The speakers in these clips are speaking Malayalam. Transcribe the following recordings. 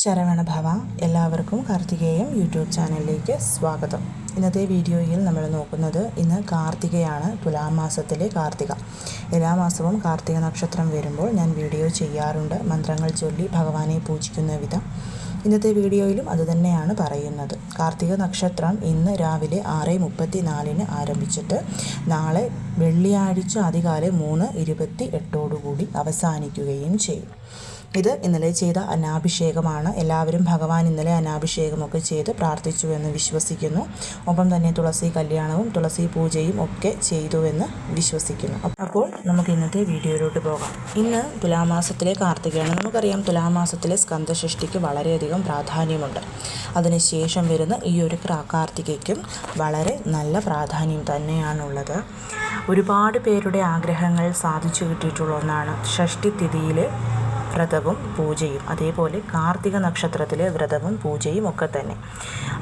ശരവണ ഭവ. എല്ലാവർക്കും കാർത്തികേയം യൂട്യൂബ് ചാനലിലേക്ക് സ്വാഗതം. ഇന്നത്തെ വീഡിയോയിൽ നമ്മൾ നോക്കുന്നത് ഇന്ന് കാർത്തികയാണ് തുലാം മാസത്തിലെ കാർത്തിക. എല്ലാ മാസവും കാർത്തിക നക്ഷത്രം വരുമ്പോൾ ഞാൻ വീഡിയോ ചെയ്യാറുണ്ട് മന്ത്രങ്ങൾ ചൊല്ലി ഭഗവാനെ പൂജിക്കുന്ന വിധം. ഇന്നത്തെ വീഡിയോയിലും അതുതന്നെയാണ് പറയുന്നത്. കാർത്തിക നക്ഷത്രം ഇന്ന് രാവിലെ ആറ് മുപ്പത്തി നാലിന് ആരംഭിച്ചിട്ട് നാളെ വെള്ളിയാഴ്ച അതികാലെ മൂന്ന് ഇരുപത്തി എട്ടോടുകൂടി അവസാനിക്കുകയും ചെയ്യും. ഇത് ഇന്നലെ ചെയ്ത അനാഭിഷേകമാണ്. എല്ലാവരും ഭഗവാൻ ഇന്നലെ അനാഭിഷേകമൊക്കെ ചെയ്ത് പ്രാർത്ഥിച്ചു എന്ന് വിശ്വസിക്കുന്നു. ഒപ്പം തന്നെ തുളസി കല്യാണവും തുളസി പൂജയും ഒക്കെ ചെയ്തു എന്ന് വിശ്വസിക്കുന്നു. അപ്പോൾ നമുക്ക് ഇന്നത്തെ വീഡിയോയിലോട്ട് പോകാം. ഇന്ന് തുലാമാസത്തിലെ കാർത്തികയാണ്. നമുക്കറിയാം തുലാമാസത്തിലെ സ്കന്ധഷഷ്ടിക്ക് വളരെയധികം പ്രാധാന്യമുണ്ട്. അതിനുശേഷം വരുന്ന ഈ ഒരു കാർത്തികയ്ക്കും വളരെ നല്ല പ്രാധാന്യം തന്നെയാണുള്ളത്. ഒരുപാട് പേരുടെ ആഗ്രഹങ്ങൾ സാധിച്ചു കിട്ടിയിട്ടുള്ള ഒന്നാണ് ഷഷ്ടി തിഥിയിലെ വ്രതവും പൂജയും അതേപോലെ കാർത്തിക നക്ഷത്രത്തിലെ വ്രതവും പൂജയും ഒക്കെ തന്നെ.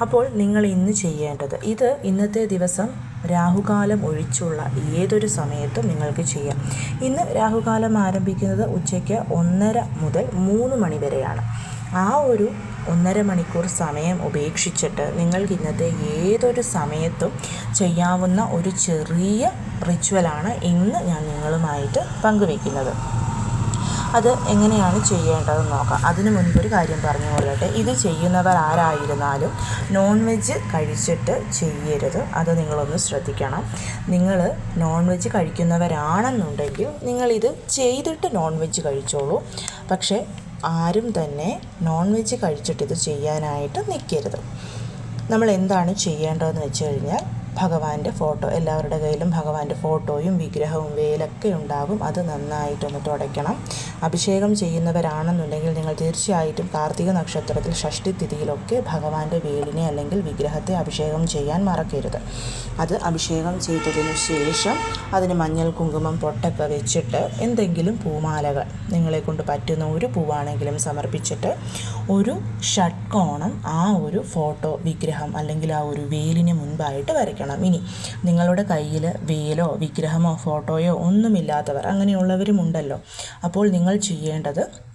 അപ്പോൾ നിങ്ങൾ ഇന്ന് ചെയ്യേണ്ടത് ഇത് ഇന്നത്തെ ദിവസം രാഹുകാലം ഒഴിച്ചുള്ള ഏതൊരു സമയത്തും നിങ്ങൾക്ക് ചെയ്യാം. ഇന്ന് രാഹുകാലം ആരംഭിക്കുന്നത് ഉച്ചയ്ക്ക് ഒന്നര മുതൽ മൂന്ന് മണി വരെയാണ്. ആ ഒരു ഒന്നര മണിക്കൂർ സമയം ഉപേക്ഷിച്ചിട്ട് നിങ്ങൾക്ക് ഇന്നത്തെ ഏതൊരു സമയത്തും ചെയ്യാവുന്ന ഒരു ചെറിയ റിച്വലാണ് ഇന്ന് ഞാൻ നിങ്ങളുമായിട്ട് പങ്കുവയ്ക്കുന്നത് അത് എങ്ങനെയാണ് ചെയ്യേണ്ടതെന്ന് നോക്കാം. അതിന് മുൻപൊരു കാര്യം പറഞ്ഞു കൊള്ളട്ടെ. ഇത് ചെയ്യുന്നവർ ആരായിരുന്നാലും നോൺ വെജ് കഴിച്ചിട്ട് ചെയ്യരുത്. അത് നിങ്ങളൊന്ന് ശ്രദ്ധിക്കണം. നിങ്ങൾ നോൺ വെജ് കഴിക്കുന്നവരാണെന്നുണ്ടെങ്കിൽ നിങ്ങളിത് ചെയ്തിട്ട് നോൺ വെജ് കഴിച്ചോളൂ. പക്ഷേ ആരും തന്നെ നോൺ വെജ് കഴിച്ചിട്ട് ഇത് ചെയ്യാനായിട്ട് നിൽക്കരുത് നമ്മൾ എന്താണ് ചെയ്യേണ്ടതെന്ന് വെച്ച് കഴിഞ്ഞാൽ ഭഗവാന്റെ ഫോട്ടോ എല്ലാവരുടെ കയ്യിലും ഭഗവാന്റെ ഫോട്ടോയും വിഗ്രഹവും വേലൊക്കെ ഉണ്ടാകും. അത് നന്നായിട്ടൊന്ന് തുടയ്ക്കണം. അഭിഷേകം ചെയ്യുന്നവരാണെന്നുണ്ടെങ്കിൽ നിങ്ങൾ തീർച്ചയായിട്ടും കാർത്തിക നക്ഷത്രത്തിൽ ഷഷ്ടി തിഥിയിലൊക്കെ ഭഗവാന്റെ വേലിനെ അല്ലെങ്കിൽ വിഗ്രഹത്തെ അഭിഷേകം ചെയ്യാൻ മറക്കരുത്. അത് അഭിഷേകം ചെയ്തതിനു ശേഷം അതിന് മഞ്ഞൾ കുങ്കുമം പൊട്ടൊക്കെ വെച്ചിട്ട് എന്തെങ്കിലും പൂമാലകൾ നിങ്ങളെ കൊണ്ട് പറ്റുന്ന ഒരു പൂവാണെങ്കിലും സമർപ്പിച്ചിട്ട് ഒരു ഷഡ്കോണം ആ ഒരു ഫോട്ടോ വിഗ്രഹം അല്ലെങ്കിൽ ആ ഒരു വേലിന് മുൻപായിട്ട് വരയ്ക്കണം. ഇനി നിങ്ങളുടെ കയ്യിൽ വേലോ വിഗ്രഹമോ ഫോട്ടോയോ ഒന്നുമില്ലാത്തവർ അങ്ങനെയുള്ളവരുമുണ്ടല്ലോ. അപ്പോൾ നിങ്ങൾ ചെയ്യേണ്ടത്.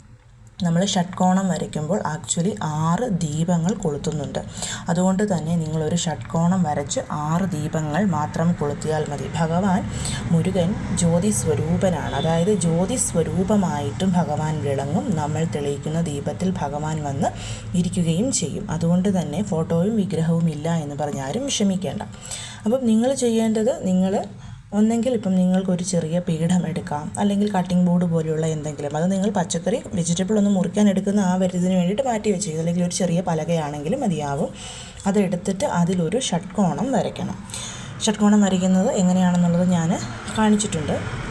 നമ്മൾ ഷട്കോണം വരയ്ക്കുമ്പോൾ ആക്ച്വലി ആറ് ദീപങ്ങൾ കൊളുത്തുന്നുണ്ട്. അതുകൊണ്ട് തന്നെ നിങ്ങളൊരു ഷട്കോണം വരച്ച് ആറ് ദീപങ്ങൾ മാത്രം കൊളുത്തിയാൽ മതി. ഭഗവാൻ മുരുകൻ ജ്യോതി സ്വരൂപനാണ് അതായത് ജ്യോതി സ്വരൂപമായിട്ടും ഭഗവാൻ വിളങ്ങും. നമ്മൾ തെളിയിക്കുന്ന ദീപത്തിൽ ഭഗവാൻ വന്ന് ഇരിക്കുകയും ചെയ്യും. അതുകൊണ്ട് തന്നെ ഫോട്ടോയും വിഗ്രഹവും ഇല്ല എന്ന് പറഞ്ഞാരും വിഷമിക്കേണ്ട അപ്പം നിങ്ങൾ ചെയ്യേണ്ടത് നിങ്ങൾ ഒന്നെങ്കിൽ ഇപ്പം നിങ്ങൾക്കൊരു ചെറിയ പീഠം എടുക്കാം. അല്ലെങ്കിൽ കട്ടിംഗ് ബോർഡ് പോലെയുള്ള എന്തെങ്കിലും. അത് നിങ്ങൾ പച്ചക്കറി വെജിറ്റബിൾ ഒന്ന് മുറിക്കാൻ എടുക്കുന്ന ആ വരുന്നതിന് വേണ്ടിയിട്ട് മാറ്റി വെച്ചത് അല്ലെങ്കിൽ ഒരു ചെറിയ പലകയാണെങ്കിലും മതിയാവും. അതെടുത്തിട്ട് അതിലൊരു ഷട്ട്കോണം വരയ്ക്കണം. ഷട്ട്കോണം വരയ്ക്കുന്നത് എങ്ങനെയാണെന്നുള്ളത് ഞാൻ കാണിച്ചിട്ടുണ്ട്.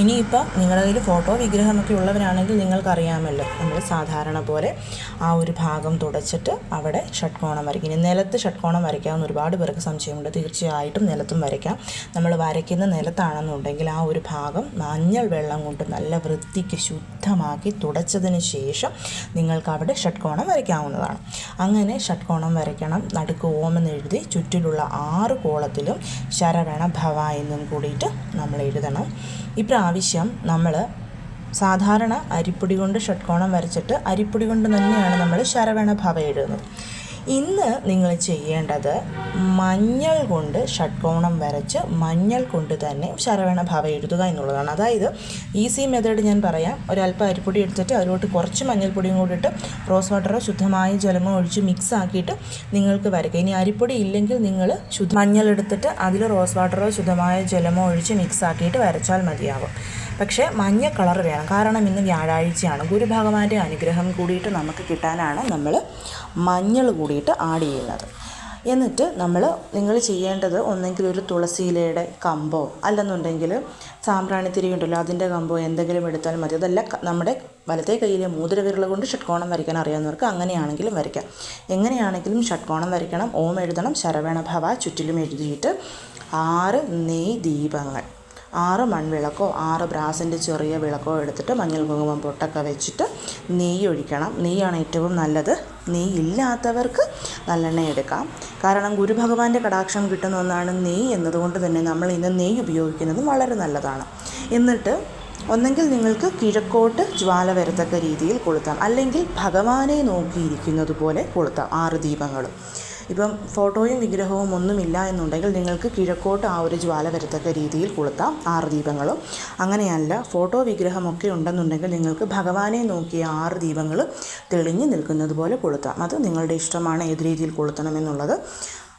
ഇനിയിപ്പം നിങ്ങളുടെ കയ്യിൽ ഫോട്ടോ വിഗ്രഹമൊക്കെ ഉള്ളവരാണെങ്കിൽ നിങ്ങൾക്കറിയാമല്ലോ. നമ്മൾ സാധാരണ പോലെ ആ ഒരു ഭാഗം തുടച്ചിട്ട് അവിടെ ഷട്ട്കോണം വരയ്ക്കും. ഇനി നിലത്ത് ഷട്ട്കോണം വരയ്ക്കാമെന്ന് ഒരുപാട് പേർക്ക് സംശയമുണ്ട്. തീർച്ചയായിട്ടും നിലത്തും വരയ്ക്കാം. നമ്മൾ വരയ്ക്കുന്ന നിലത്താണെന്നുണ്ടെങ്കിൽ ആ ഒരു ഭാഗം മഞ്ഞൾ വെള്ളം കൊണ്ട് നല്ല വൃത്തിക്ക് ശുദ്ധമാക്കി തുടച്ചതിന് ശേഷം നിങ്ങൾക്ക് അവിടെ ഷട്ട്കോണം വരയ്ക്കാവുന്നതാണ്. അങ്ങനെ ഷട്ട്കോണം വരയ്ക്കണം. നടുക്ക് ഓമെന്ന് എഴുതി ചുറ്റിലുള്ള ആറ് കോളത്തിലും ശരവണ ഭവ എന്നും കൂടിയിട്ട് നമ്മൾ എഴുതണം. ഇപ്രാവശ്യം നമ്മൾ സാധാരണ അരിപ്പൊടി കൊണ്ട് ഷട്ട്കോണം വരച്ചിട്ട് അരിപ്പൊടി കൊണ്ട് തന്നെയാണ് നമ്മൾ ശരവണ ഭവ എഴുതുന്നത്. ഇന്ന് നിങ്ങൾ ചെയ്യേണ്ടത് മഞ്ഞൾ കൊണ്ട് ഷഡ്കോണം വരച്ച് മഞ്ഞൾ കൊണ്ട് തന്നെ ശരവണ ഭാവ എഴുതുക എന്നുള്ളതാണ്. അതായത് ഈസി മെത്തേഡ് ഞാൻ പറയാം. ഒരല്പം അരിപ്പൊടി എടുത്തിട്ട് അതിലോട്ട് കുറച്ച് മഞ്ഞൾപ്പൊടിയും കൂടി ഇട്ട് റോസ് വാട്ടറോ ശുദ്ധമായ ജലമോ ഒഴിച്ച് മിക്സ് ആക്കിയിട്ട് നിങ്ങൾക്ക് വരയ്ക്കുക ഇനി അരിപ്പൊടി ഇല്ലെങ്കിൽ നിങ്ങൾ ശുദ്ധ മഞ്ഞൾ എടുത്തിട്ട് അതിൽ റോസ് വാട്ടറോ ശുദ്ധമായ ജലമോ ഒഴിച്ച് മിക്സ് ആക്കിയിട്ട് വരച്ചാൽ മതിയാവും. പക്ഷേ മഞ്ഞ കളർ വേണം. കാരണം ഇന്ന് വ്യാഴാഴ്ചയാണ്. ഗുരുഭഗവാന്റെ അനുഗ്രഹം കൂടിയിട്ട് നമുക്ക് കിട്ടാനാണ് നമ്മൾ മഞ്ഞൾ കൂടിയിട്ട് ആഡ് ചെയ്യുന്നത്. എന്നിട്ട് നമ്മൾ നിങ്ങൾ ചെയ്യേണ്ടത് ഒന്നെങ്കിൽ ഒരു തുളസിയിലയുടെ കമ്പോ അല്ലെന്നുണ്ടെങ്കിൽ സാമ്പ്രാണിത്തിരി ഉണ്ടല്ലോ അതിന്റെ കമ്പോ എന്തെങ്കിലും എടുത്താൽ മതി. അതല്ല നമ്മുടെ വലത്തെ കയ്യിലെ മോതിരവിരൽ കൊണ്ട് ഷട്കോണം വരയ്ക്കാൻ അറിയാവുന്നവർക്ക് അങ്ങനെയാണെങ്കിലും വരയ്ക്കാം. എങ്ങനെയാണെങ്കിലും ഷട്കോണം വരയ്ക്കണം ഓം എഴുതണം ശരവണ ഭവ ചുറ്റിലും എഴുതിയിട്ട് ആറ് നെയ് ദീപങ്ങൾ. ആറ് മൺവിളക്കോ ആറ് ബ്രാസിന്റെ ചെറിയ വിളക്കോ എടുത്തിട്ട് മഞ്ഞൾ കുങ്കുമം പൊട്ടൊക്കെ വെച്ചിട്ട് നെയ്യ് ഒഴിക്കണം. നെയ്യാണ് ഏറ്റവും നല്ലത്. നെയ്യ് ഇല്ലാത്തവർക്ക് നല്ലെണ്ണ എടുക്കാം. കാരണം ഗുരുഭഗവാന്റെ കടാക്ഷം കിട്ടുന്ന ഒന്നാണ് നെയ്യ് എന്നതുകൊണ്ട് തന്നെ നമ്മൾ ഇന്ന് നെയ്യ് ഉപയോഗിക്കുന്നതും വളരെ നല്ലതാണ്. എന്നിട്ട് ഒന്നെങ്കിൽ നിങ്ങൾക്ക് കിഴക്കോട്ട് ജ്വാല വരത്തക്ക രീതിയിൽ കൊളുത്താം. അല്ലെങ്കിൽ ഭഗവാനെ നോക്കിയിരിക്കുന്നത് പോലെ കൊളുത്താം. ആറ് ദീപങ്ങളും. ഇപ്പം ഫോട്ടോയും വിഗ്രഹവും ഒന്നുമില്ല എന്നുണ്ടെങ്കിൽ നിങ്ങൾക്ക് കിഴക്കോട്ട് ആ ഒരു ജ്വാല വരത്തക്ക രീതിയിൽ കൊളുത്താം ആറ് ദീപങ്ങളും. അങ്ങനെയല്ല ഫോട്ടോ വിഗ്രഹമൊക്കെ ഉണ്ടെന്നുണ്ടെങ്കിൽ നിങ്ങൾക്ക് ഭഗവാനെ നോക്കിയ ആറ് ദീപങ്ങൾ തെളിഞ്ഞു നിൽക്കുന്നത് പോലെ കൊളുത്താം. അത് നിങ്ങളുടെ ഇഷ്ടമാണ് ഏത് രീതിയിൽ കൊളുത്തണമെന്നുള്ളത്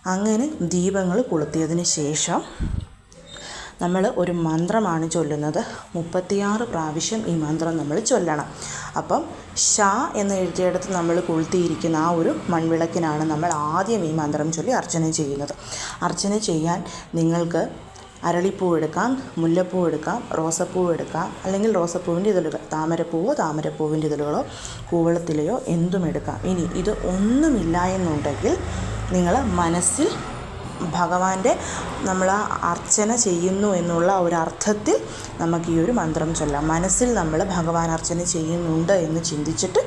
അങ്ങനെ ദീപങ്ങൾ കൊളുത്തിയതിന് ശേഷം നമ്മൾ ഒരു മന്ത്രമാണ് ചൊല്ലുന്നത്. മുപ്പത്തിയാറ് പ്രാവശ്യം ഈ മന്ത്രം നമ്മൾ ചൊല്ലണം. അപ്പം ഷ എന്ന് എഴുതിയിടത്ത് നമ്മൾ കൊളുത്തിയിരിക്കുന്ന ആ ഒരു മൺവിളക്കിനാണ് നമ്മൾ ആദ്യം ഈ മന്ത്രം ചൊല്ലി അർച്ചന ചെയ്യുന്നത്. അർച്ചന ചെയ്യാൻ നിങ്ങൾക്ക് അരളിപ്പൂ എടുക്കാം മുല്ലപ്പൂ എടുക്കാം റോസപ്പൂ എടുക്കാം അല്ലെങ്കിൽ റോസപ്പൂവിന്റെ ഇതളുകൾ താമരപ്പൂവോ താമരപ്പൂവിന്റെ ഇതളുകളോ കൂവളത്തിലെയോ എന്തും എടുക്കാം. ഇനി ഇത് ഒന്നുമില്ല എന്നുണ്ടെങ്കിൽ നിങ്ങൾ മനസ്സിൽ ഭഗവാന്റെ നമ്മൾ അർച്ചന ചെയ്യുന്നു എന്നുള്ള ഒരു അർത്ഥത്തിൽ നമുക്ക് ഈ ഒരു മന്ത്രം ചൊല്ലാം. മനസ്സിൽ നമ്മൾ ഭഗവാൻ അർച്ചന ചെയ്യുന്നുണ്ട് എന്ന് ചിന്തിച്ചിട്ട്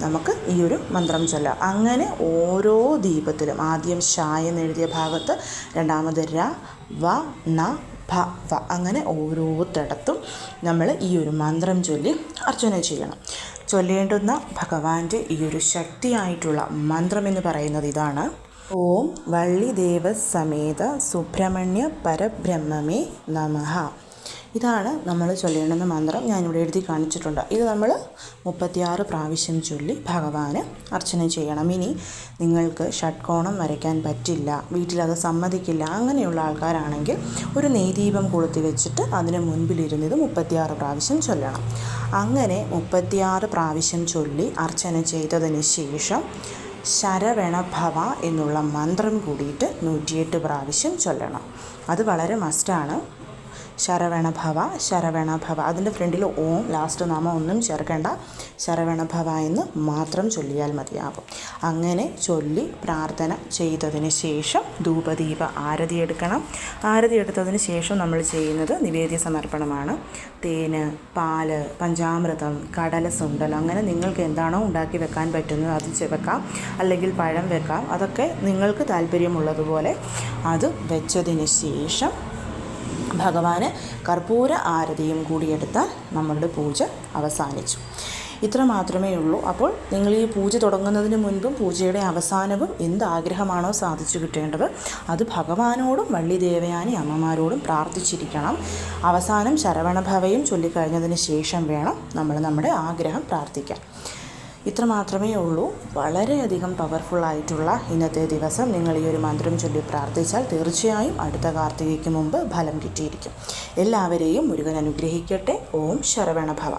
നമുക്ക് ഈ ഒരു മന്ത്രം ചൊല്ലാം. അങ്ങനെ ഓരോ ദീപത്തിലും ആദ്യം ഷാ എന്നെഴുതിയ ഭാഗത്ത് രണ്ടാമത് ര വ ന ഭ വ. അങ്ങനെ ഓരോത്തിടത്തും നമ്മൾ ഈ ഒരു മന്ത്രം ചൊല്ലി അർച്ചന ചെയ്യണം. ചൊല്ലേണ്ടുന്ന ഭഗവാന്റെ ഈ ഒരു ശക്തിയായിട്ടുള്ള മന്ത്രം എന്ന് പറയുന്നത് ഇതാണ് ഓം വള്ളിദേവ സമേത സുബ്രഹ്മണ്യ പരബ്രഹ്മമേ നമഃ. ഇതാണ് നമ്മൾ ചൊല്ലേണ്ടുന്ന മന്ത്രം. ഞാനിവിടെ എഴുതി കാണിച്ചിട്ടുണ്ട്. ഇത് നമ്മൾ മുപ്പത്തിയാറ് പ്രാവശ്യം ചൊല്ലി ഭഗവാന് അർച്ചന ചെയ്യണം. ഇനി നിങ്ങൾക്ക് ഷട്കോണം വരയ്ക്കാൻ പറ്റില്ല വീട്ടിലത് സമ്മതിക്കില്ല അങ്ങനെയുള്ള ആൾക്കാരാണെങ്കിൽ ഒരു നെയ്ദീപം കൊളുത്തി വെച്ചിട്ട് അതിന് മുൻപിലിരുന്ന് ഇത് മുപ്പത്തിയാറ് പ്രാവശ്യം ചൊല്ലണം. അങ്ങനെ മുപ്പത്തിയാറ് പ്രാവശ്യം ചൊല്ലി അർച്ചന ചെയ്തതിന് ശേഷം ശരവണഭവ എന്നുള്ള മന്ത്രം കൂടിയിട്ട് നൂറ്റിയെട്ട് പ്രാവശ്യം ചൊല്ലണം. അത് വളരെ മസ്റ്റാണ് ശരവണഭവ ശരവണഭവ. അതിന്റെ ഫ്രണ്ടിൽ ഓം ലാസ്റ്റ് നാമം ഒന്നും ചേർക്കേണ്ട. ശരവണഭവ എന്ന് മാത്രം ചൊല്ലിയാൽ മതിയാകും അങ്ങനെ ചൊല്ലി പ്രാർത്ഥന ചെയ്തതിന് ശേഷം ധൂപദീപ ആരതി എടുക്കണം. ആരതി എടുത്തതിന് ശേഷം നമ്മൾ ചെയ്യുന്നത് നിവേദ്യ സമർപ്പണമാണ്. തേന് പാൽ പഞ്ചാമൃതം കടല സുണ്ടൽ. അങ്ങനെ നിങ്ങൾക്ക് എന്താണോ ഉണ്ടാക്കി വെക്കാൻ പറ്റുന്നത് അത് വെക്കാം. അല്ലെങ്കിൽ പഴം വെക്കാം. അതൊക്കെ നിങ്ങൾക്ക് താല്പര്യമുള്ളതുപോലെ അത് വെച്ചതിന് ശേഷം ഭഗവാന് കർപ്പൂര ആരതിയും കൂടി എടുത്താൽ നമ്മളുടെ പൂജ അവസാനിച്ചു. ഇത്ര മാത്രമേ ഉള്ളൂ. അപ്പോൾ നിങ്ങൾ ഈ പൂജ തുടങ്ങുന്നതിന് മുൻപും പൂജയുടെ അവസാനവും എന്ത് ആഗ്രഹമാണോ സാധിച്ചു കിട്ടേണ്ടത് അത് ഭഗവാനോടും വള്ളി ദേവയാനി അമ്മമാരോടും പ്രാർത്ഥിച്ചിരിക്കണം. അവസാനം ശരവണഭവയും ചൊല്ലിക്കഴിഞ്ഞതിന് ശേഷം വേണം നമ്മൾ നമ്മുടെ ആഗ്രഹം പ്രാർത്ഥിക്കാൻ. ഇത്ര മാത്രമേ ഉള്ളൂ. വളരെയധികം പവർഫുൾ ആയിട്ടുള്ള ഇന്നത്തെ ദിവസം നിങ്ങൾ ഈ ഒരു മന്ത്രം ചൊല്ലി പ്രാർത്ഥിച്ചാൽ തീർച്ചയായും അടുത്ത കാർത്തികയ്ക്ക് മുമ്പ് ഫലം കിട്ടിയിരിക്കും. എല്ലാവരെയും മുരുകൻ അനുഗ്രഹിക്കട്ടെ. ഓം ശരവണഭവ.